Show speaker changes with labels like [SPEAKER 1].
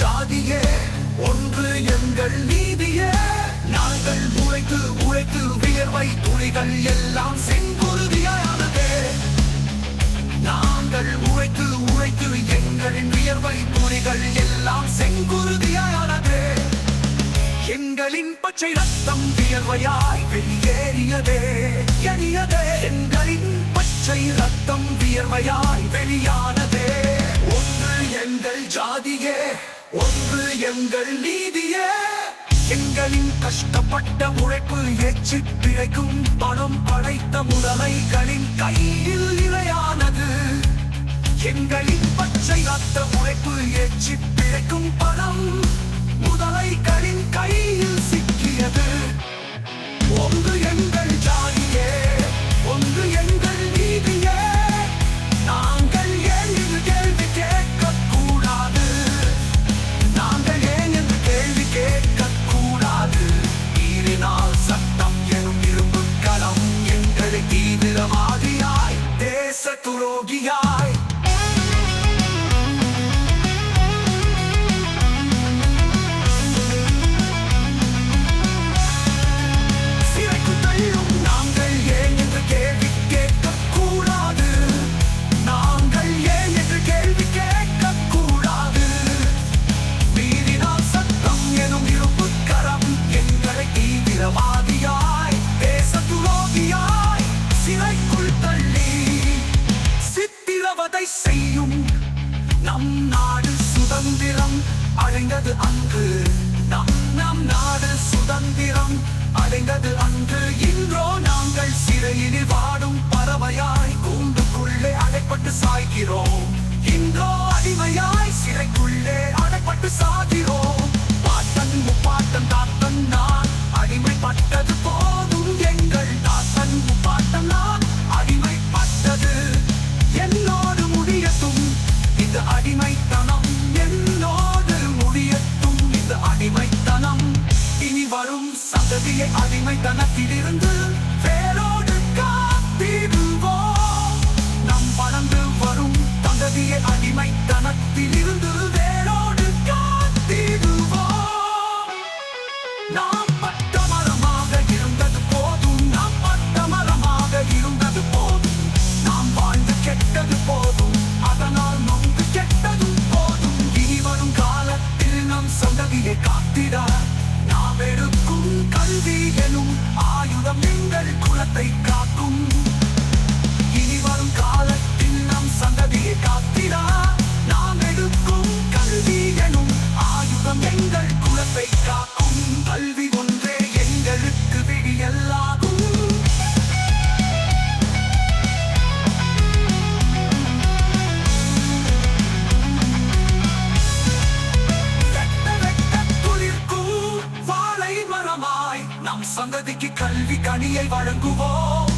[SPEAKER 1] ஜாதியே ஒன்று எங்கள் நீதியே. நாங்கள் உழைத்து உழைத்து வியர்வை துணிகள் எல்லாம் செங்குருதியானதே. நாங்கள் உழைத்து உழைத்து எங்களின் வியர்வை துணிகள் எல்லாம் செங்குருதியானதே. எங்களின் பச்சை ரத்தம் வியர்வையாய் வெளியேறியதே. எரியதே எங்களின் பச்சை ரத்தம் வியர்வையாய் வெளியானதே. ஒன்று எங்கள் ஜாதியே ஒன்று எங்கள் நீதிய. எங்களின் கஷ்டப்பட்ட உழைப்பு ஏச்சு பிழைக்கும் பணம் படைத்த முதலைகளின் கையில் இணையானது எங்களின் பச்சை அத்த உழைப்பு ஏச்சு நிறமாதியாய் தேச துரோகியாய் அடைந்தது அன்று நம் நம் நாடு சுதந்திரம். அடைந்தது அன்று இன்றோ நாங்கள் சிறையினில் வாடும் பறவையாய் கூண்டுக்குள்ளே அடைப்பட்டு சாய்கிறோம் இன்றோ அடிமையாய் அத்தகைய அடிமை தனத்திலிருந்து வேரோடு காத்திடுவோம் நம் வளர்ந்து வரும் தந்ததிய அடிமை தனத்திலிருந்து நம் சந்ததிக்கு கல்வி கனியை வழங்குவோம்.